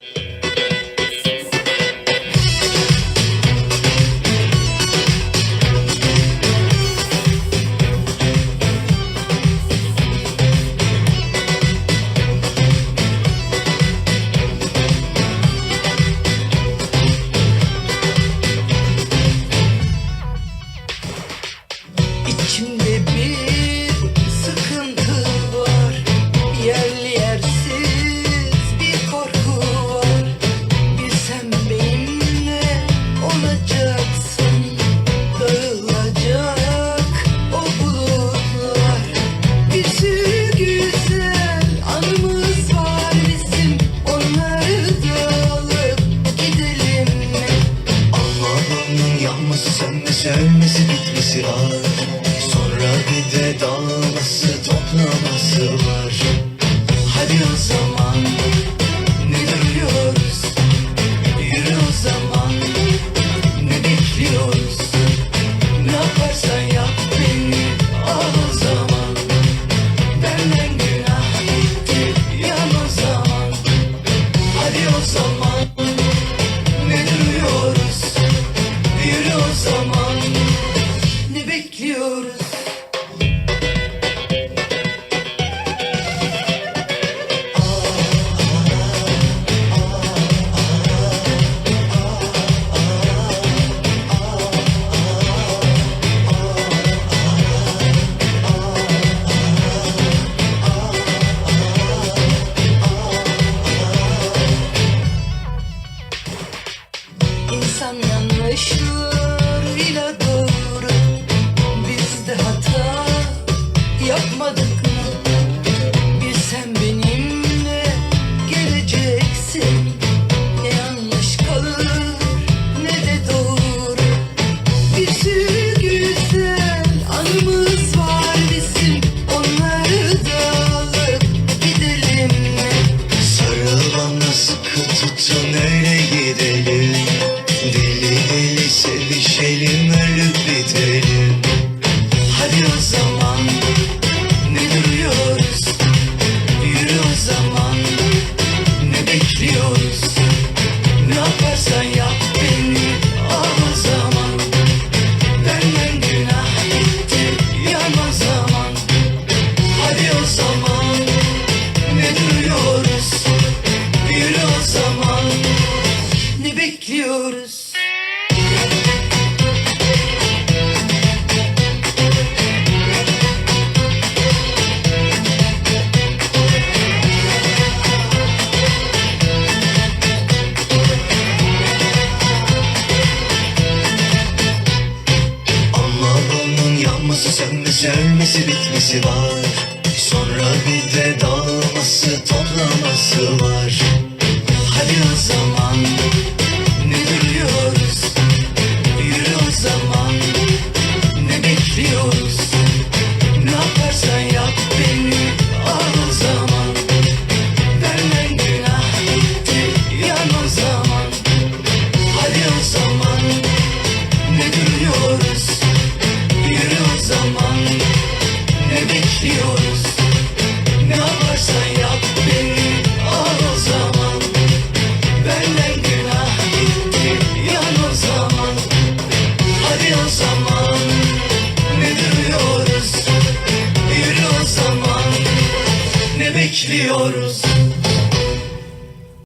Yeah. Sonra bir de dalması toplaması var. Hadi o zaman ne duruyoruz? Yürü o zaman ne bekliyoruz? Ne yaparsan yap beni al o zaman. Benden günah gitti yan o zaman. Hadi o zaman. gidiyoruz. İnsan yanlış Sıkı tutun öyle gidelim. zaman. Ne bekliyoruz? sönmesi ölmesi bitmesi var. Sonra bir de dağılması toplaması var. Peace. bekliyoruz.